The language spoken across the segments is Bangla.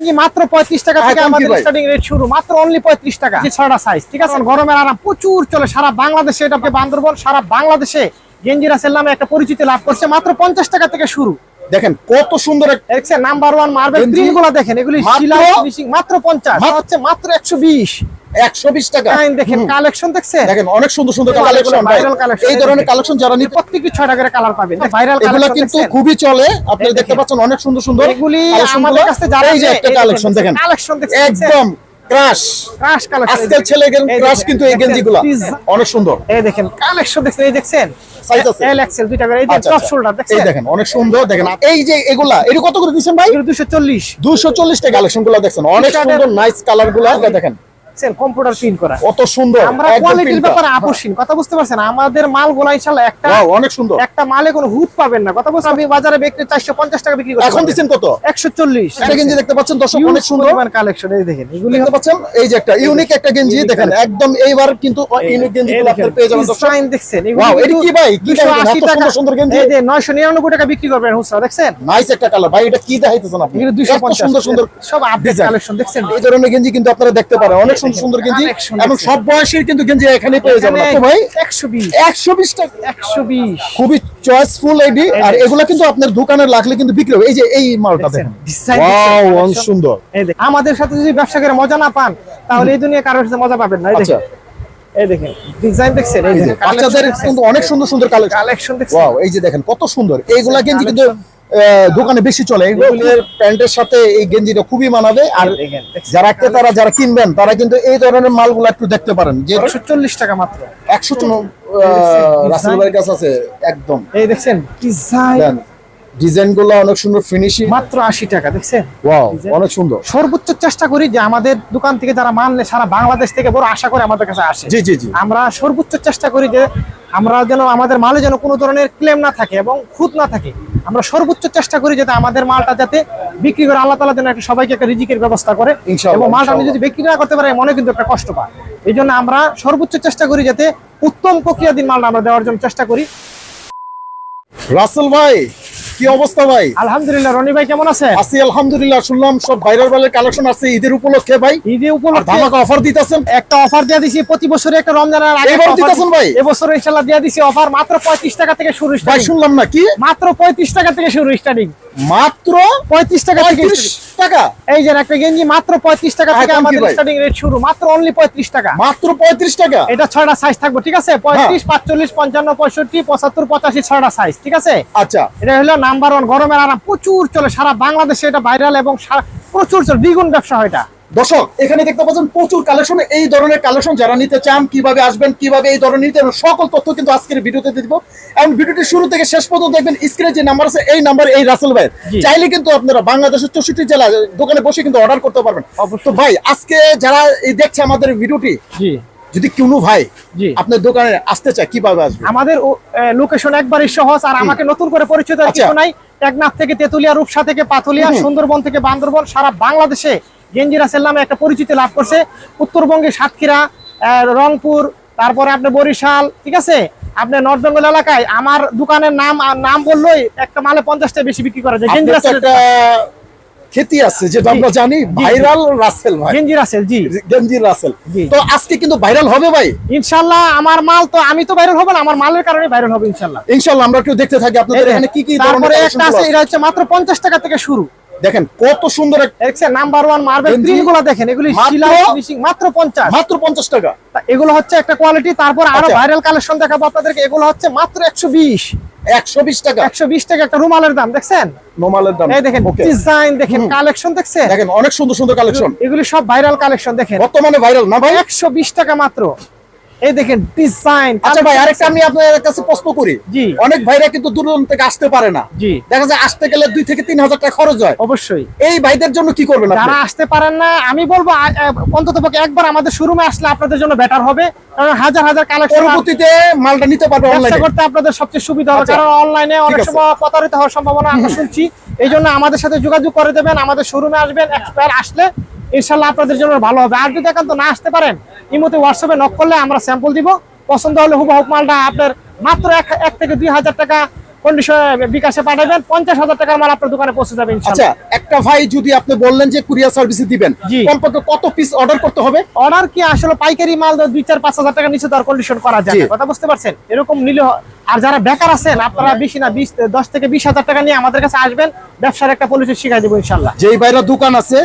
মাত্র পঁয়ত্রিশ টাকা থেকে আমাদের স্টার্টিং রেট শুরু মাত্র অনলি পঁয়ত্রিশ টাকা ছয়টা সাইজ ঠিক আছে গরমের আরাম প্রচুর চলে সারা বাংলাদেশে এটাকে বান্দরবন সারা বাংলাদেশে গেঞ্জিরা সেল নামে একটা পরিচিতি লাভ করছে মাত্র পঞ্চাশ টাকা থেকে শুরু দেখেন কত সুন্দর নাম্বার ওয়ান মার্বেল? গুলো দেখেন এগুলি? শিলা মাত্র পঞ্চাশ হচ্ছে মাত্র একশো বিশ একশো বিশ টাকা। দেখেন কালেকশন দেখছেন দেখেন অনেক সুন্দর সুন্দর কালেকশন এই ধরনের কালেকশন যারা নিতে প্রত্যেকটি ছয়টা করে কালার পাবেন। ভাইরাল এগুলা কিন্তু খুবই চলে। আপনি দেখতে পাচ্ছেন অনেক সুন্দর সুন্দর এগুলি আমাদের কাছে যারা এই যে একটা কালেকশন দেখেন কালেকশন দেখছেন একদম ক্রাশ ক্রাশ কালেকশন আজকাল ছেলে ক্রাশ কিন্তু এই গেঞ্জি গুলা। অনেক সুন্দর। এই দেখেন কালেকশন দেখছেন এই দেখছেন? Size আছে? এল এক্সেল দুইটা করে এই যে আচ্ছা, টপ আচ্ছা। শোল্ডার এই দেখেন অনেক সুন্দর। দেখেন এই যে এগুলা কত করে ভাই? এগুলো 240 দুশো চল্লিশ টাকা কালেকশনগুলো দেখছেন। অনেক T-shirt সুন্দর নাইস কালারগুলা। দেখেন। দেখছেন কম্পিউটার প্রিন্ট করা। কত সুন্দর আমরা কোয়ালিটির ব্যাপারে আপোষহীন কথা বুঝতে পারছেন? আমাদের মালগুলো ইনশাআল্লাহ একটা Wow, অনেক সুন্দর। একটা মালে কোনো হুট পাবেন না কথা বুঝতে আমি বাজারে বিক্রি 450 টাকা বিক্রি করতে এখন দিচ্ছেন কত? 140 একটা গেঞ্জি দেখতে পাচ্ছেন দর্শক অনেক সুন্দর। কালেকশন এই দেখেন এগুলি দেখতে পাচ্ছেন? এই যে একটা ইউনিক একটা গেঞ্জি দেখেন একদম এইবার কিন্তু ইউনিক গেঞ্জি গুলো আপনারা পেয়ে যাবেন দর্শক। ডিজাইন দেখছেন Wow, এটা কি ভাই? কি দেখেন? 280 টাকা সুন্দর সুন্দর গেঞ্জি? এই যে 999 টাকা বিক্রি করবেন হুসরা দেখছেন? নাইস একটা কালার ভাই এটা কি দেখাইতেছেন আপনি? এগুলো 250 সুন্দর সুন্দর সব আপডেট। কালেকশন দেখছেন? এই ধরনের গেঞ্জি কিন্তু আপনারা দেখতে পারেন। অনেক সুন্দর সুন্দর গেঞ্জি এবং সব বয়সের কিন্তু গেঞ্জি এখানে পেয়ে যাবেন। তো ভাই 120 একশো বিশ টাকা 120 খুবই চয়েসফুল এডি আর এগুলা কিন্তু আপনার দোকানে লাগলে কিন্তু বিক্রি হবে। এই যে এই মালটা দেখেন। ওয়াও অনেক সুন্দর। আমাদের সাথে যদি ব্যবসা করে মজা না পান তাহলে এই দুনিয়া কারোর সাথে মজা পাবেন না। এই আচ্ছা। দেখেন এই দেখেন ডিজাইন দেখছেন এই যে বাচ্চাদের কিন্তু অনেক সুন্দর সুন্দর কালেকশন কালেকশন দেখছেন। ওয়াও এই যে দেখেন কত সুন্দর। এইগুলা গেঞ্জি কিন্তু দোকানে বেশি চলে। প্যান্টের সাথে এই গেঞ্জিটা খুবই মানাবে। আর যারা ক্রেতারা যারা কিনবেন তারা কিন্তু এই ধরনের মালগুলো একটু দেখতে পারেন। যে 140 টাকা মাত্র। একশো রাসেল ভাইয়ের কাছে আছে একদম। এই দেখছেন? ডিজাইন ডিজাইনগুলো অনেক সুন্দর ফিনিশিং মাত্র 80 টাকা দেখছেন? ওয়াও অনেক সুন্দর। সর্বোচ্চ চেষ্টা করি যে আমাদের দোকান থেকে যারা মানলে সারা বাংলাদেশ থেকে বড় আশা করে আমাদের কাছে আসে। জি জি জি। আমরা সর্বোচ্চ চেষ্টা করি যে আমরা যেন আমাদের মালে যেন কোনো ধরনের ক্লেম না থাকে এবং খুঁত না থাকে। আমরা সর্বোচ্চ চেষ্টা করি যাতে আমাদের মালটা যাতে বিক্রি করে আল্লাহ তালা যেন একটা সবাইকে একটা রিজিকের ব্যবস্থা করে এবং মালটা যদি বিক্রি না করতে পারি মনে কিন্তু একটা কষ্ট পায়। এই জন্য আমরা সর্বোচ্চ চেষ্টা করি যাতে উত্তম প্রক্রিয়াধীন মালটা আমরা দেওয়ার জন্য চেষ্টা করি। রাসেল ভাই কি অবস্থা ভাই? আলহামদুলিল্লাহ রনি ভাই কেমন আছে আছি আলহামদুলিল্লাহ শুনলাম সব ভাইরাল ভাইরাল কালেকশন আছে ঈদের উপলক্ষে ভাই। ঈদের উপলক্ষে ধামাকা অফার দিতেছেন? একটা অফার দিয়ে দিছি প্রতি বছরে একটা রমজানের আগে অফার দিতেছেন ভাই? এবছর ইনশাআল্লাহ দিয়ে দিছি অফার মাত্র 35 টাকা থেকে শুরু ভাই শুনলাম না কি? মাত্র 35 টাকা থেকে শুরু স্টার্টিং মাত্র 35 টাকা থেকে। টাকা? এই যে একটা গেঞ্জি মাত্র 35 টাকা থেকে আমাদের স্টার্টিং রেট শুরু? মাত্র অনলি 35 টাকা। মাত্র পঁয়ত্রিশ টাকা? এটা ছয়টা সাইজ থাকব ঠিক আছে? 35 45 55 65 75 85 ছয়টা সাইজ ঠিক আছে? আচ্ছা। এটা হলো নাম্বার ওয়ান গরমের আরাম প্রচুর চলে সারা বাংলাদেশে এটা ভাইরাল এবং প্রচুর চলে দ্বিগুণ ব্যবসা হয় এটা। দর্শক এখানে দেখতে পাচ্ছেন প্রচুর কালেকশন এই ধরনের কালেকশন যারা নিতে চান কীভাবে আসবেন কীভাবে এই ধরনের নিতে সকল তথ্য কিন্তু আজকের ভিডিওতে দিব। এবং ভিডিওটি শুরু থেকে শেষ পর্যন্ত দেখবেন স্ক্রিনে যে নাম্বার আছে এই নাম্বার এই রাসেল ভাই চাইলে কিন্তু আপনারা বাংলাদেশের চৌষট্টি জেলা দোকানে বসে কিন্তু অর্ডার করতে পারবেন। তো ভাই আজকে যারা এই দেখছে আমাদের ভিডিওটি যদি কোনো ভাই আপনার দোকানে আসতে চায় কীভাবে আসবে? আমাদের লোকেশন একবারই সহজ আর আমাকে নতুন করে পরিচয় দেওয়ার আচ্ছা। কিছু নাই। টেকনাফ থেকে তেতুলিয়া রূপসা থেকে পাথুলিয়া হুম। সুন্দরবন থেকে বান্দরবন সারা বাংলাদেশে গেঞ্জিরা সেল নামে একটা পরিচিতি লাভ করছে। উত্তরবঙ্গে সাতক্ষীরা রংপুর তারপরে আপনার বরিশাল ঠিক আছে? আপনার নর্থ বেঙ্গল এলাকায় আমার দোকানের নাম নাম বললেই একটা মালে পঞ্চাশটা বেশি বিক্রি করা যায়। তো খ্যাতি আছে যেটা আমরা জানি। ভাইরাল রাসেল ভাই। গেঞ্জিরা সেল জি। গেঞ্জির রাসেল। তো আজকে কিন্তু ভাইরাল হবে ভাই? ইনশাল্লাহ আমার মাল তো আমি তো ভাইরাল হব না আমার মালের কারণে ভাইরাল হবে ইনশাল্লাহ। ইনশাল্লাহ আমরা একটু দেখতে থাকি আপনাদের এখানে কি কি তারপরে একটা আছে। এটা হচ্ছে মাত্র পঞ্চাশ টাকা থেকে শুরু। দেখেন কত সুন্দর দেখছেন নাম্বার ওয়ান মার্বেল গেঞ্জি? দেখেন এগুলি শিলা ফিনিশিং মাত্র পঞ্চাশ। মাত্র পঞ্চাশ টাকা। এগুলো হচ্ছে একটা কোয়ালিটি তারপর আরও আচ্ছা। ভাইরাল কালেকশন দেখাবো আপনাদেরকে। এগুলো হচ্ছে মাত্র একশো বিশ। একশো বিশ টাকা। একশো বিশ টাকা একটা রুমালের দাম দেখছেন? দাম। এই দেখেন ডিজাইন দেখেন কালেকশন দেখছেন? দেখেন অনেক সুন্দর সুন্দর কালেকশন এগুলি সব ভাইরাল কালেকশন দেখেন। বর্তমানে ভাইরাল না ভাই? একশো বিশ টাকা মাত্র। এই দেখেন ডিজাইন আচ্ছা ভাই আরেকটা আমি আপনার কাছে প্রশ্ন করি। জি। অনেক ভাইরা কিন্তু দূর দূরান্ত থেকে আসতে পারে না। জি। দেখা যায় আসতে গেলে দুই থেকে তিন হাজার টাকা খরচ হয়। অবশ্যই। এই ভাইদের জন্য কি করবেন যারা আসতে পারেন না আমি বলব অন্তত পক্ষে একবার আমাদের শোরুমে আসলে আপনাদের জন্য বেটার হবে। কারণ হাজার হাজার কালেকশন পরবর্তীতে মালটা নিতে পারবে অনলাইনে করতে আপনাদের সবচেয়ে সুবিধা হবে। আচ্ছা। কারণ অনলাইনে অনেক সময় প্রতারিত হওয়ার সম্ভাবনা আমরা শুনছি। এই জন্য আমাদের সাথে যোগাযোগ করে দেবেন আমাদের শোরুমে আসবেন এক্সপায়ার আসলে ইনশাল্লাহ আপনাদের জন্য ভালো হবে। আর যদি একান্ত না আসতে পারেন ইমতে হোয়াটসঅ্যাপে নক করলে আমরা স্যাম্পল দিব। পছন্দ হলে হুবহুব মালটা আপনার মাত্র এক এক থেকে দুই হাজার টাকা কন্ডিশন বিকাশে পাঠাবেন। পঞ্চাশ হাজার টাকার মাল আপনার দোকানে পৌঁছে যাবে আচ্ছা একটা ভাই যদি আপনি বললেন যে কুরিয়ার সার্ভিসে দিবেন। কমপক্ষে কত পিস অর্ডার করতে হবে? অর্ডার কি আসলে পাইকারি মাল দুই চার পাঁচ হাজার টাকা নিচে তো আর কন্ডিশন করা যায় কথা বুঝতে পারছেন? এরকম নিলে আর যারা বেকার আছেন আপনারা বেশি না বিশ দশ থেকে বিশ হাজার টাকা নিয়ে আমাদের কাছে আসবেন ব্যবসার একটা পলিসি শিখাই দেবো ইনশাল্লাহ যেই বাইরা দোকান আছে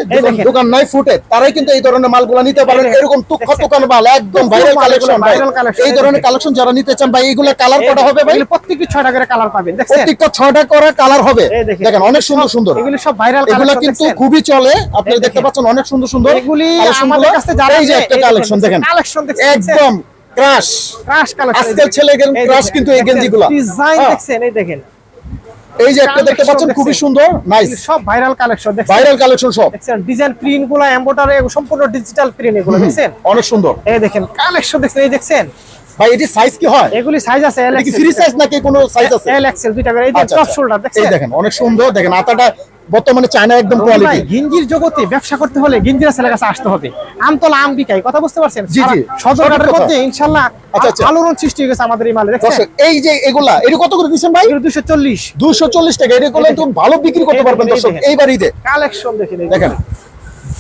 দোকান-। নাই ফুটে তারাই কিন্তু এই ধরনের মালগুলো নিতে পারেন। এরকম মাল একদম ভাইরাল কালেকশন এই ধরনের কালেকশন যারা নিতে চান ভাই এগুলো কালার কটা হবে ভাই? প্রত্যেকটি ছয় টাকার কালার পাবেন প্রত্যেকটা ছয়টা করে কালার হবে। দেখেন। অনেক সুন্দর সুন্দর। এগুলি সব ভাইরাল এগুলো কিন্তু খুবই চলে। আপনারা দেখতে পাচ্ছেন অনেক সুন্দর সুন্দর এগুলি আমাদের কাছে যারা এই যে একটা কালেকশন দেখেন কালেকশন একদম ক্রাশ। ক্রাশ কালেকশন আজকাল ছেলেদের crush কিন্তু এই গেঞ্জিগুলা। ডিজাইন হ্যাঁ। দেখছেন এই দেখেন। এই যে একটা দেখতে পাচ্ছেন খুবই সুন্দর নাইস সব ভাইরাল কালেকশন দেখছেন? ভাইরাল কালেকশন সব। দেখছেন ডিজাইন প্রিন্টগুলো এমব্রয়ডারি সম্পূর্ণ ডিজিটাল প্রিন্ট এগুলো দেখছেন? অনেক সুন্দর। এই দেখেন কালেকশন দেখছেন এই দেখছেন? ভাই এটি সাইজ কি হয়? এগুলি সাইজ আছে এল কি ফ্রি সাইজ নাকি কোনো সাইজ আছে? এল এক্সেল দুইটা এই যে আচ্ছা, টপ আচ্ছা। শোল্ডার এই দেখেন অনেক সুন্দর দেখেন আতাটা বর্তমানে চায়না একদম কোয়ালিটি গিঞ্জির জগতে ব্যবসা করতে হলে গিঞ্জির ছেলের কাছে আসতে হবে। আমতলা আম বিকাই কথা বুঝতে পারছেন? জি, জি। সদরঘাটের মধ্যে ইনশাআল্লাহ আচ্ছা, আচ্ছা। আলোড়ন সৃষ্টি হয়ে গেছে আমাদের এই মালে দেখছেন? এই যে এগুলা এটি কত করে দিবেন ভাই? এগুলো দুশো চল্লিশ। দুশো চল্লিশ টাকা এটি করলে এই তুমি ভালো বিক্রি করতে পারবেন দর্শক। দেখেন। এইবার ঈদে। কালেকশন দেখেন। দেখেন।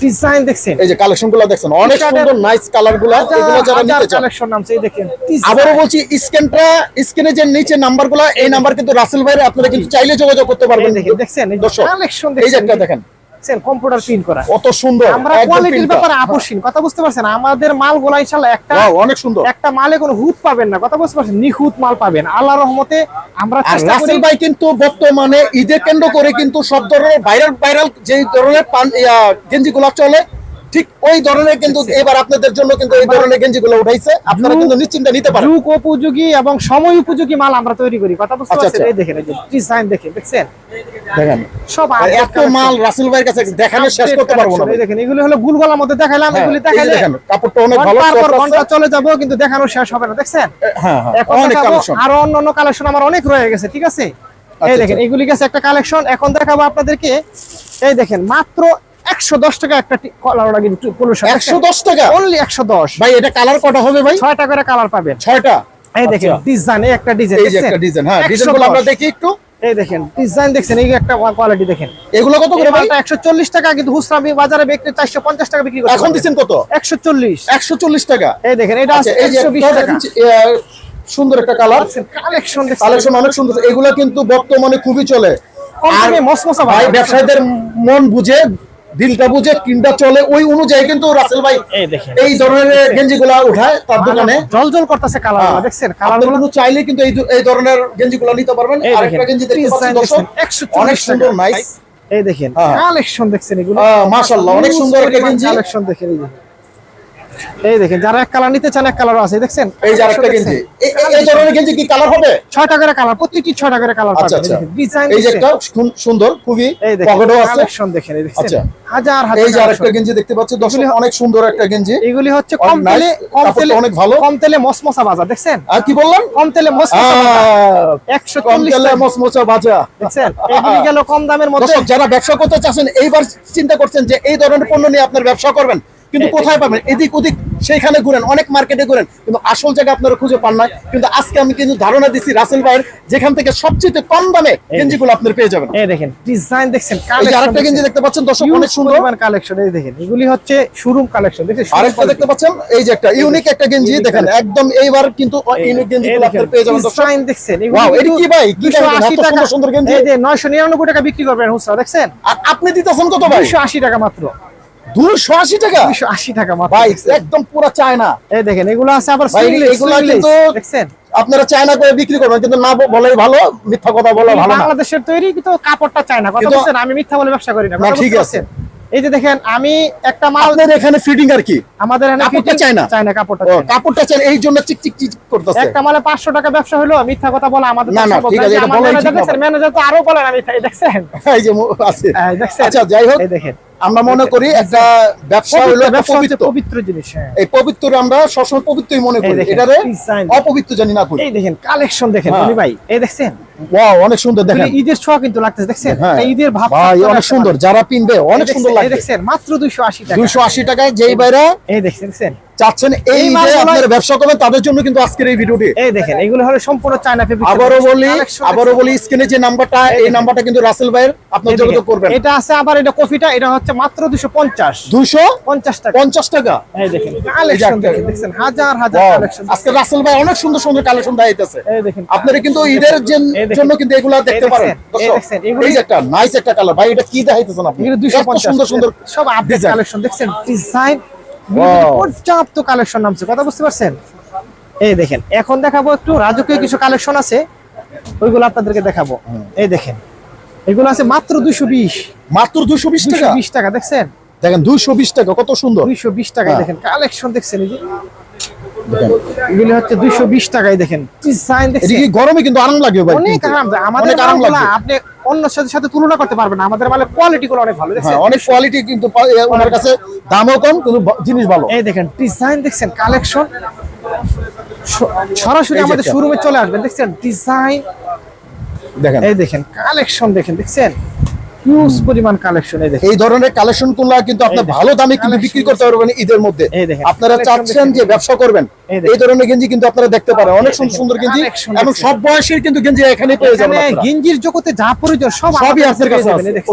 ডিজাইন দেখছেন? এই যে কালেকশনগুলো দেখছেন অনেক সুন্দর নাইস কালারগুলা এগুলো যারা নিতে চান কালেকশন নামছে এই দেখেন আবারো বলছি স্ক্যানটা স্ক্যানে যে নিচে নাম্বারগুলো এই নাম্বার কিন্তু রাসেল ভাইরে আপনারা কিন্তু চাইলে যোগাযোগ করতে পারবেন। দেখেন দেখছেন? এই দর্শক কালেকশন এই যে একটা দেখেন। দেখছেন কম্পিউটার প্রিন্ট করা। কত সুন্দর আমরা কোয়ালিটির ব্যাপারে। আপোষহীন কথা বুঝতে পারছেন? আমাদের মাল গোলা ইনশাআল্লাহ একটা ওয়াও অনেক সুন্দর। একটা মালে কোনো হুত পাবেন না কথা বুঝতে পারছেন? নিখুত মাল পাবেন। আল্লাহর রহমতে আমরা চেষ্টা করি ভাই কিন্তু বর্তমানে ঈদের কেন্দ্র করে কিন্তু সব ধরনের ভাইরাল ভাইরাল যে ধরনের পান গেঞ্জি গোলাপ চলে ঠিক ওই ধরনের কিন্তু এবার আপনাদের জন্য কিন্তু এই ধরনের গেঞ্জি গুলো উঠাইছে। আপনারা কিন্তু নিশ্চিন্তে নিতে পারেন। যুগ উপযোগী এবং সময় উপযোগী মাল আমরা তৈরি করি। কথা বুঝতে আচ্ছা, পারছেন? আচ্ছা। এই দেখেন এই ডিজাইন দেখেন দেখছেন? দেখেন। সব এত মাল রাসেল ভাইয়ের কাছে দেখানো শেষ করতে পারব না এই দেখেন এগুলো হলো গুলগলার মধ্যে দেখাইলাম হ্যাঁ, এগুলি দেখাইলে দেখেন কাপড়টা অনেক ভালো পর ঘণ্টা চলে যাব কিন্তু দেখানো শেষ হবে না দেখছেন? হ্যাঁ হ্যাঁ এখন অনেক কালেকশন আরও অন্য অন্য কালেকশন আমার অনেক রয়ে গেছে ঠিক আছে? এই আচ্ছা, দেখেন। এগুলি গেছে একটা কালেকশন এখন দেখাবো আপনাদেরকে। এই দেখেন মাত্র একশো দশ টাকা একটা কলার কিন্তু পলিউশন একশো দশ টাকা? অনলি একশো দশ। ভাই এটা কালার কটা হবে ভাই? ছয়টা করে কালার পাবেন। ছয়টা? এই দেখেন আচ্ছা। ডিজাইন এই একটা ডিজাইন এই একটা ডিজাইন হ্যাঁ ডিজাইনগুলো আমরা দেখি একটু। এই দেখেন ডিজাইন দেখছেন এই একটা কোয়ালিটি দেখেন। এগুলো কত করে ভাই? একশো চল্লিশ টাকা কিন্তু হুসরা বাজারে বিক্রি চারশো পঞ্চাশ টাকা বিক্রি এখন দিচ্ছেন কত? একশো চল্লিশ। একশো চল্লিশ টাকা। এই দেখেন এটা আচ্ছা আছে এই যে একশো বিশ একটা টাকা। সুন্দর একটা কালার। কালেকশন কালেকশন অনেক সুন্দর। এগুলো কিন্তু বর্তমানে খুবই চলে। আর মসমসা ভাই ব্যবসায়ীদের মন বুঝে দিলটা বুঝে কিনটা চলে ওই অনুযায়ী কিন্তু রাসেল ভাই এই ধরনের গেঞ্জি গুলা উঠায় তার দোকানে। জল জল করতেছে কালার হ্যাঁ। দেখছেন? কালারগুলো চাইলে কিন্তু এই এই ধরনের গেঞ্জি গুলা নিতে পারবেন। আরেকটা দেখেন, গেঞ্জি দেখতে পাচ্ছেন দর্শক। 140 অনেক সুন্দর টাকা। নাইস এই দেখেন হ্যাঁ। কালেকশন দেখছেন এগুলো। মাশাআল্লাহ অনেক সুন্দর একটা গেঞ্জি। কালেকশন দেখেন এই দেখেন এই দেখেন যারা এক কালার নিতে চান এক কালার আছে দেখছেন? এই যে আরেকটা গেঞ্জি। এই- ধরনের গেঞ্জি কি কালার হবে? ছয়টা করে কালার প্রত্যেকটি ছয়টা করে কালার আচ্ছা পাবেন। আচ্ছা। ডিজাইন এই যে একটা সুন্দর খুবই পকেটও আছে। কালেকশন দেখেন এই দেখছেন? আচ্ছা। হাজার হাজার এই যে আরেকটা গেঞ্জি দেখতে পাচ্ছেন দর্শক অনেক সুন্দর একটা গেঞ্জি। এগুলি হচ্ছে কম তেলে কম তেলে অনেক ভালো। কম তেলে মসমসা বাজার দেখছেন? আর কি বললাম কম তেলে মসমসা বাজার আহ, একশো কম চল্লিশ তেলে মচমচা বাজা। দেখছেন? এগুলি গেল কম দামের মধ্যে। দর্শক যারা ব্যবসা করতে চাচ্ছেন এইবার চিন্তা করছেন যে এই ধরনের পণ্য নিয়ে আপনার ব্যবসা করবেন। কিন্তু কোথায় পাবেন? এদিক ওদিক সেইখানে ঘুরেন অনেক মার্কেটে ঘুরেন কিন্তু আসল জায়গা আপনারা খুঁজে পান না। কিন্তু আজকে আমি কিন্তু ধারণা দিচ্ছি রাসেল ভাইয়ের যেখান থেকে সবচেয়ে কম দামে গেঞ্জিগুলো আপনারা পেয়ে যাবেন। এই দেখেন ডিজাইন দেখছেন আরেকটা গেঞ্জি দেখতে পাচ্ছেন দর্শক অনেক সুন্দর। কালেকশন এই দেখেন এগুলি হচ্ছে শোরুম কালেকশন দেখেন আরেকটা দেখতে পাচ্ছেন এই যে একটা ইউনিক একটা গেঞ্জি দেখেন একদম এইবার কিন্তু ইউনিক আপনারা পেয়ে যাবেন দর্শক। ডিজাইন দেখছেন এটা কি ভাই? কি দুশো দেখেন? আশি এত টাকা সুন্দর গেঞ্জি? এই যে নয়শো নিরানব্বই টাকা বিক্রি করবেন হুসরা দেখছেন? আর আপনি দিতেছেন কত ভাই? দুশো আশি টাকা মাত্র। দুশো আশি টাকা? দুশো আশি টাকা ভাই একদম পুরো চায়না। এই দেখেন এগুলো আছে আবার ভাই, sleeveless, এগুলা sleeveless, কিন্তু- দেখছেন? আপনারা চায়না করে বিক্রি করবেন কিন্তু না বলেই ভালো মিথ্যা কথা বলা ভালো বাংলাদেশের তৈরি কিন্তু কাপড়টা চায় না কথা বলছেন আমি মিথ্যা বলে ব্যবসা করি না। ঠিক আছে। এই যে দেখেন আমি একটা মাল এখানে ফিটিং আর কি? আমাদের এখানে কাপড়টা না? না কাপড়টা এই জন্য চিক চিক চিক করতেছে। একটা মালে পাঁচশো টাকা ব্যবসা হলো মিথ্যা কথা বলা আমাদের না, না, ঠিক আছে, এটা বলাই ঠিক না। ম্যানেজার তো আরও বলেন আমি দেখছেন? এই যে আছে। আচ্ছা যাই হোক। এই দেখেন। আমরা মনে করি একটা ব্যবসা হলো পবিত্র। পবিত্র জিনিস হ্যাঁ। এই পবিত্র আমরা সবসময় পবিত্রই মনে করি। এটারে অপবিত্র জানি না করি। এই দেখেন কালেকশন দেখেন হ্যাঁ। ভাই এই দেখছেন? ওয়াও অনেক সুন্দর দেখেন। ঈদের ছোঁয়া কিন্তু লাগতেছে দেখছেন? ঈদের ভাব ভাই অনেক সুন্দর। যারা পিনবে অনেক সুন্দর লাগছে দেখছেন মাত্র দুইশো আশি টাকা। দুইশো আশি টাকায় যেই বাইরে এই দেখছেন দেখছেন। চাচ্ছেন এই এই যে আপনারা ব্যবসা করবেন তাদের জন্য কিন্তু আজকের এই ভিডিওটি। এই দেখেন এগুলো হলো সম্পূর্ণ চায়না ফেব্রিক আবারও বলি আবারও বলি স্ক্রিনে যে নাম্বারটা এই নাম্বারটা কিন্তু রাসেল ভাইয়ের আপনার যোগাযোগ করবেন। এটা আছে আবার এটা কফিটা এটা হচ্ছে মাত্র দুশো পঞ্চাশ। দুইশো পঞ্চাশ টাকা। পঞ্চাশ টাকা? এই দেখেন কালেকশন দেখেন হাজার হাজার কালেকশন আজকে রাসেল ভাই অনেক সুন্দর সুন্দর কালেকশন দেখাইতেছে। এই দেখেন। আপনারা কিন্তু ঈদের যে- জন্য কিন্তু এগুলা দেখতে পারেন। এই যে একটা নাইস একটা কালার ভাই এটা কি দেখাইতেছেন আপনি? সুন্দর সুন্দর সব আপডেট কালেকশন দেখছেন? ডিজাইন. পর্যাপ্ত কালেকশন নামছে কথা বুঝতে পারছেন? এই দেখেন এখন দেখাবো একটু রাজকীয় কিছু কালেকশন আছে ওইগুলো আপনাদেরকে দেখাবো। এই দেখেন এগুলো আছে মাত্র দুইশো বিশ। মাত্র দুশো বিশ টাকা? বিশ টাকা দেখছেন? দেখেন দুইশো বিশ টাকা কত সুন্দর। দুইশো বিশ টাকায় হ্যাঁ। দেখেন কালেকশন দেখছেন এই যে। দেখেন। এগুলো হচ্ছে দুইশো বিশ টাকায় দেখেন। ডিজাইন এটা কি গরমে কিন্তু আরাম লাগবে ভাই অনেক আরাম আমাদের আরাম আপনি অন্য সাথে সাথে তুলনা করতে পারবেন আমাদের মালের কোয়ালিটি গুলো অনেক ভালো হ্যাঁ অনেক কোয়ালিটি কিন্তু ওনার কাছে দামও কম কিন্তু জিনিস ভালো। এই দেখেন ডিজাইন দেখছেন? কালেকশন সরাসরি আমাদের। শোরুমে চলে আসবেন দেখছেন? ডিজাইন দেখেন। এই দেখেন কালেকশন দেখেন দেখছেন? হিউজ পরিমাণ কালেকশন এই ধরনের কালেকশনগুলা কিন্তু আপনি ভালো দামে কিন্তু বিক্রি করতে পারবেন ঈদের মধ্যে। আপনারা চাচ্ছেন যে ব্যবসা করবেন। এই ধরনের গেঞ্জি কিন্তু আপনারা দেখতে পারেন। অনেক সুন্দর সুন্দর গেঞ্জি এবং সব বয়সের কিন্তু গেঞ্জি এখানে পেয়ে যাবেন গেঞ্জির জগতে যা প্রয়োজন সব সবই আপনার কাছে আছে। এই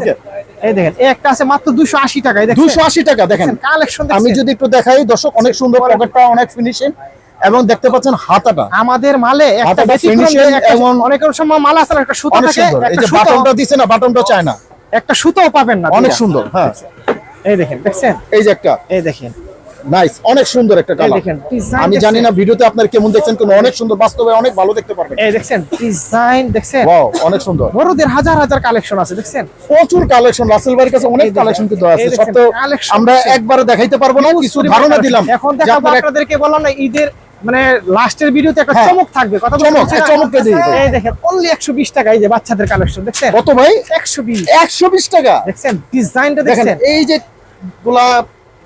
এই দেখেন। একটা আছে মাত্র 280 টাকায় দেখেন। দুশো আশি টাকা দেখেন। কালেকশন আমি যদি একটু দেখাই দর্শক অনেক সুন্দর পকেটটা অনেক ফিনিশিং এবং দেখতে পাচ্ছেন হাতাটা। আমাদের মালে একটা হাতাটা ব্যতিক্রম finishing যে একটা- এবং- অনেক সময় মাল আছে একটা সুতো থাকে এই যে বাটনটা দিছে না বাটনটা চায় না। একটা সুতোও পাবেন না অনেক সুন্দর হ্যাঁ। এই দেখেন দেখছেন? এই যে একটা। এই দেখেন। নাইস অনেক সুন্দর একটা কালার দেখেন আমি জানি না ভিডিওতে আপনার কেমন দেখছেন কিন্তু অনেক সুন্দর বাস্তবে অনেক ভালো দেখতে পারবেন। এই দেখছেন ডিজাইন দেখছেন? ওয়াও অনেক সুন্দর। বড়দের হাজার হাজার কালেকশন আছে দেখছেন? প্রচুর কালেকশন রাসেল ভাইয়ের কাছে অনেক কালেকশন কিন্তু আছে। সব তো আমরা। একবারে দেখাইতে পারব না কিছু ধারণা দিলাম। এখন দেখাবো আপনাদেরকে বললাম না ঈদের মানে লাস্টের ভিডিওতে একটা হ্যাঁ। চমক থাকবে কথা চমক, চমকটা দিই। এই দেখেন অনলি 120 টাকা এই যে বাচ্চাদের কালেকশন দেখছেন? কত ভাই? 120 একশো বিশ টাকা। দেখছেন? ডিজাইনটা দেখছেন? এই যে গুলা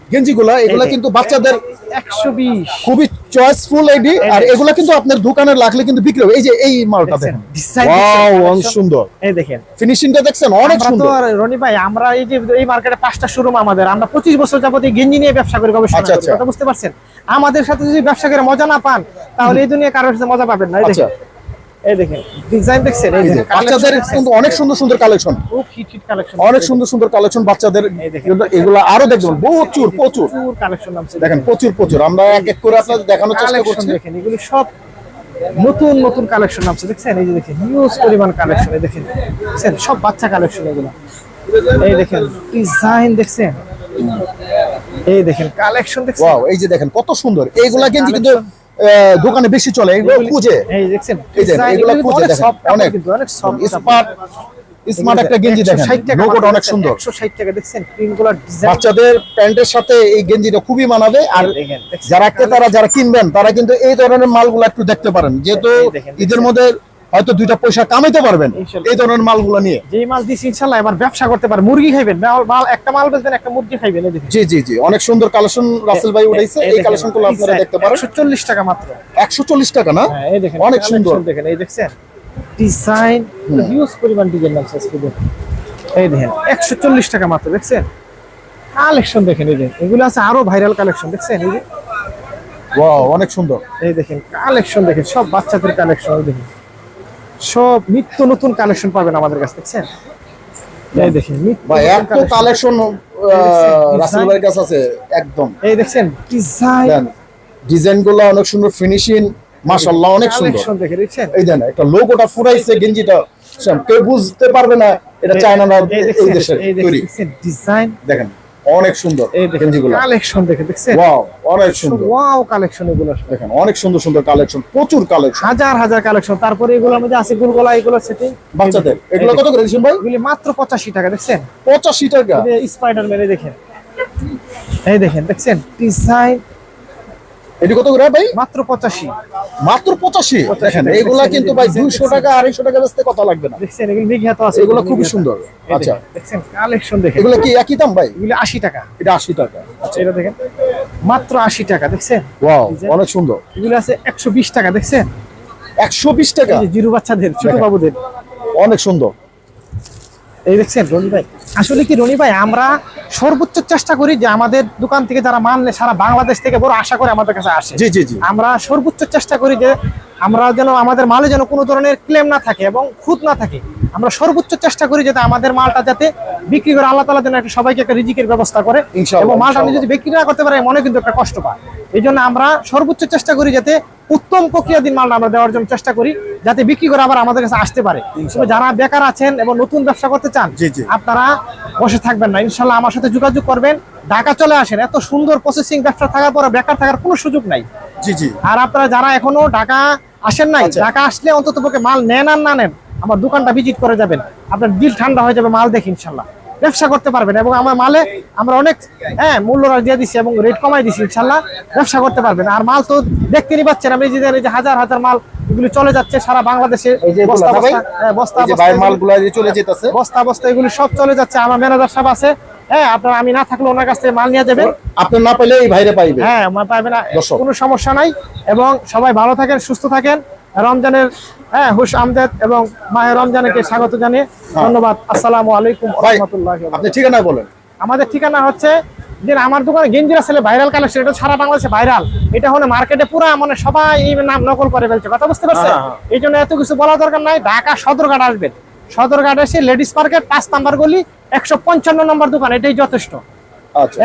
গেঞ্জি গুলা এগুলা কিন্তু বাচ্চাদের 120 খুবই চয়েসফুল এডি আর এগুলা কিন্তু আপনার দোকানে লাগলে কিন্তু বিক্রি হবে। এই যে এই মালটা দেখেন। ওয়াও অনেক সুন্দর। এই দেখেন। ফিনিশিংটা দেখছেন অনেক সুন্দর। রনি ভাই আমরা এই যে এই মার্কেটে পাঁচটা শোরুম আমাদের। আমরা পঁচিশ বছর যাবত এই গেঞ্জি নিয়ে ব্যবসা করি গবেষণা আচ্ছা, করি। আচ্ছা। কথা বুঝতে পারছেন? আমাদের সাথে যদি ব্যবসা করে মজা না পান তাহলে এই দুনিয়া কারোর সাথে মজা পাবেন না। এই আচ্ছা। দেখেন এই দেখেন ডিজাইন দেখছেন? এই এই দেখেন বাচ্চাদের কিন্তু অনেক সুন্দর সুন্দর কালেকশন খুব হিট হিট কালেকশন অনেক সুন্দর সুন্দর কালেকশন বাচ্চাদের এগুলো- আরও দেখবেন প্রচুর প্রচুর। কালেকশন নামছে। দেখেন প্রচুর প্রচুর। আমরা এক এক করে আপনাদের দেখানোর চেষ্টা করছি। দেখেন এগুলো সব নতুন নতুন কালেকশন নামছে। দেখছেন? এই যে দেখেন হিউজ পরিমাণ কালেকশন এই দেখেন। দেখছেন? সব বাচ্চা কালেকশন এগুলো। এই দেখেন ডিজাইন দেখছেন? এই দেখেন কালেকশন দেখছেন? ওয়াও এই যে দেখেন কত সুন্দর। এইগুলা কিন্তু দোকানে বেশি চলে এগুলো খুঁজে এগুলো অনেক। স্মার্ট স্মার্ট একটা গেঞ্জি দেখেন 160 লোগোটা অনেক সুন্দর 160 টাকা দেখছেন ক্রিম কালার ডিজাইন বাচ্চাদের প্যান্টের সাথে এই গেঞ্জিটা খুবই মানাবে আর। যারা ক্রেতারা যারা কিনবেন তারা কিন্তু এই ধরনের মালগুলো একটু দেখতে পারেন যেহেতু ঈদের মধ্যে হয়তো দুইটা পয়সা কামাইতে পারবেন ইনশাল্লাহ। এই ধরনের মালগুলো নিয়ে। যেই মাল দিছি ইনশাআল্লাহ এবার ব্যবসা করতে পারে মুরগি খাইবেন মাল- একটা মাল বেচবেন একটা মুরগি খাইবেন জি জি জি। অনেক সুন্দর কালেকশন রাসেল ভাই উঠাইছে। এই কালেকশনগুলো আপনারা দেখতে পারেন। 140 টাকা মাত্র। একশো চল্লিশ টাকা না? হ্যাঁ এই দেখেন অনেক সুন্দর। দেখেন এই দেখছেন? ডিজাইন হিউজ পরিমাণ ডিজাইন আজকে এই দেখেন 140 টাকা মাত্র দেখছেন? কালেকশন দেখেন এই যে এগুলো আছে আরও ভাইরাল কালেকশন দেখছেন? এই যে। ওয়াও অনেক সুন্দর। এই দেখেন কালেকশন দেখেন সব বাচ্চাদের কালেকশন দেখেন। সব নিত্য নতুন কালেকশন পাবেন আমাদের কাছে দেখছেন এই দেখেন ভাই এত কালেকশন Design. রাসেল ভাইয়ের কাছে আছে একদম। এই দেখছেন ডিজাইন দেন ডিজাইনগুলো অনেক সুন্দর ফিনিশিং মাশাআল্লাহ অনেক সুন্দর। দেখছেন? এই দেন একটা লোগোটা ফুরাইছে গেঞ্জিটা কেউ বুঝতে পারবে না এটা চায়না না এই দেশের তৈরি। ডিজাইন দেখেন। অনেক সুন্দর। এই দেখেন যেগুলো কালেকশন দেখে দেখছেন? ওয়াও অনেক সুন্দর। ওয়াও কালেকশন এগুলো। দেখেন অনেক সুন্দর সুন্দর কালেকশন প্রচুর কালেকশন হাজার হাজার কালেকশন তারপরে এগুলোর মধ্যে আছে গুলগোলা এগুলো সেটিং বাচ্চাদের এগুলো কত করে দিচ্ছেন ভাই? এগুলি মাত্র পঁচাশি টাকা দেখছেন? পঁচাশি টাকা। স্পাইডার ম্যানে দেখেন। এই দেখেন দেখছেন? ডিজাইন এটি কত করে ভাই? মাত্র পঁচাশি। মাত্র পঁচাশি? 85 দেখেন। এগুলা কিন্তু ভাই দুইশো টাকা আড়াইশো টাকা বেচতে কথা লাগবে না? দেখছেন এগুলি মিঘাত আছে। এগুলো খুবই সুন্দর। আচ্ছা। দেখছেন কালেকশন দেখেন। এগুলো কি একই দাম ভাই? এগুলি আশি টাকা। এটা আশি টাকা। আচ্ছা এটা দেখেন। মাত্র আশি টাকা দেখছেন? ওয়াও। অনেক সুন্দর। এগুলো আছে একশো বিশ টাকা দেখছেন? একশো বিশ টাকা? জিরু বাচ্চাদের ছোট বাবুদের। অনেক সুন্দর। এই দেখছেন রনি ভাই। আসলে কি রনি ভাই আমরা সর্বোচ্চ চেষ্টা করি যে আমাদের দোকান থেকে যারা মাল নেয় সারা বাংলাদেশ থেকে বড় আশা করে আমাদের কাছে আসে। জি জি জি। আমরা সর্বোচ্চ চেষ্টা করি যে আমরা যেন আমাদের মালে যেন কোনো ধরনের ক্লেম না থাকে এবং খুঁত না থাকে। আমরা সর্বোচ্চ চেষ্টা করি যাতে আমাদের মালটা যাতে বিক্রি করে আল্লাহ তালা যেন একটা সবাইকে একটা রিজিকের ব্যবস্থা করে এবং মালটা যদি বিক্রি না করতে পারে মনে কিন্তু একটা কষ্ট পায়। এই জন্য আমরা সর্বোচ্চ চেষ্টা করি যাতে উত্তম প্রক্রিয়াধীন মালটা আমরা দেওয়ার জন্য চেষ্টা করি যাতে বিক্রি করে আবার আমাদের কাছে আসতে পারে। যারা বেকার আছেন এবং নতুন ব্যবসা করতে চান। আপনারা বসে থাকবেন না। ইনশাল্লাহ আমার সাথে যোগাযোগ করবেন। ঢাকা চলে আসেন। এত সুন্দর প্রসেসিং ব্যবসা থাকার পরে বেকার থাকার কোনো সুযোগ নাই। জি জি। আর আপনারা যারা এখনও ঢাকা আসেন নাই আচ্ছা। ঢাকা আসলে অন্তত পক্ষে মাল নেন আর না নেন আমার দোকানটা ভিজিট করে যাবেন। আপনার দিল ঠান্ডা হয়ে যাবে মাল দেখে ইনশাল্লাহ। ব্যবসা করতে পারবেন এবং আমার মালে আমরা অনেক হ্যাঁ মূল্য দিয়ে দিচ্ছি এবং রেট কমাই দিচ্ছি ইনশাল্লাহ ব্যবসা করতে পারবেন। আর মাল তো দেখতে নি পাচ্ছেন আমি যে যে হাজার হাজার মাল এগুলি চলে যাচ্ছে সারা বাংলাদেশে। এই যে এগুলো বস্তা বস্তা হ্যাঁ, বস্তা বস্তা বস্তা এগুলি সব চলে যাচ্ছে। আমার ম্যানেজার সাহেব আছে হ্যাঁ আপনার আমি না থাকলে ওনার কাছ থেকে মাল নিয়ে যাবেন। আপনি না পেলে এই ভাইরে পাইবে। হ্যাঁ মা- পাবে না কোনো সমস্যা নাই। এবং সবাই ভালো থাকেন সুস্থ থাকেন। রমজানের হ্যাঁ হুশ আমদেদ এবং মায়ের রমজানকে স্বাগত জানিয়ে ধন্যবাদ। আসসালামু আলাইকুম রহমতুল্লাহ আপনি ঠিকানা বলেন। আমাদের ঠিকানা হচ্ছে যে আমার দোকানে গেঞ্জিরা ছেলে ভাইরাল কালেকশন এটা সারা বাংলাদেশে ভাইরাল। এটা হলে মার্কেটে পুরো মানে সবাই এই নাম নকল করে ফেলছে। কথা বুঝতে পারছেন? হ্যাঁ, হ্যাঁ। এই জন্য এত কিছু বলার দরকার নাই। ঢাকা সদরঘাট আসবেন। সদরঘাট এসে লেডিস মার্কেট পাঁচ নাম্বার গলি একশো পঞ্চান্ন নম্বর দোকান এটাই যথেষ্ট।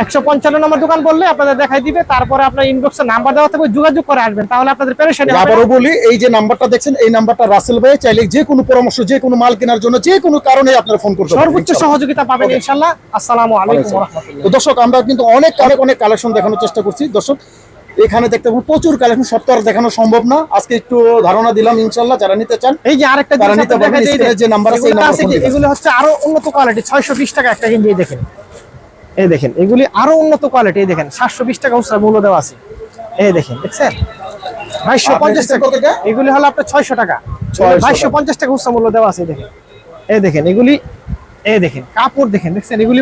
একশো পঞ্চান্ন নম্বর দোকান বললে আপনাদের দেখাই দিবে তারপরে আপনার ইনবক্সে নাম্বার দেওয়া থাকবে যোগাযোগ করে আসবেন তাহলে আপনাদের পেরেশানি আবারও বলি এই যে নাম্বারটা দেখছেন এই নাম্বারটা রাসেল ভাই চাইলে যে কোনো পরামর্শ যে কোনো মাল কেনার জন্য যে কোনো কারণে আপনারা ফোন করতে সর্বোচ্চ সহযোগিতা পাবেন Okay. আসসালামু আলাইকুম তো দর্শক আমরা কিন্তু অনেক অনেক অনেক কালেকশন দেখানোর চেষ্টা করছি। দর্শক এখানে দেখতে প্রচুর কালেকশন সব তো আর দেখানো সম্ভব না। আজকে একটু ধারণা দিলাম ইনশাল্লাহ যারা নিতে চান এই যে আরেকটা নিতে পারবেন, যে নাম্বার আছে, এগুলো হচ্ছে আরও উন্নত কোয়ালিটি ছয়শো বিশ টাকা একটা গেঞ্জি দেখেন। এই দেখেন এগুলি আরও উন্নত কোয়ালিটি এই দেখেন সাতশো বিশ টাকা খুচরা মূল্য দেওয়া আছে। এই দেখেন দেখছেন? বাইশশো পঞ্চাশ টাকা। এগুলি হলো আপনার ছয়শো টাকা। 600 বাইশশো পঞ্চাশ টাকা খুচরা মূল্য দেওয়া আছে দেখেন। এই দেখেন এগুলি এই দেখেন কাপড় দেখেন দেখছেন? এগুলি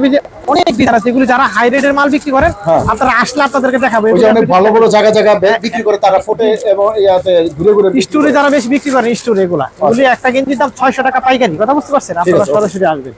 অনেক আছে এগুলি যারা হাই রেটের মাল বিক্রি করেন হ্যাঁ। আপনারা আসলে আপনাদেরকে দেখাবো। অনেক আপনি- ভালো জায়গা জায়গা বিক্রি করে তারা ফুটে এবং ইয়াতে ঘুরে ঘুরে স্টোরে। যারা বেশি বিক্রি করেন স্টোরে এগুলা। এগুলি একটা গেঞ্জির দাম ছয়শো টাকা পাইকারি কথা বুঝতে পারছেন? আপনারা সরাসরি আসবেন।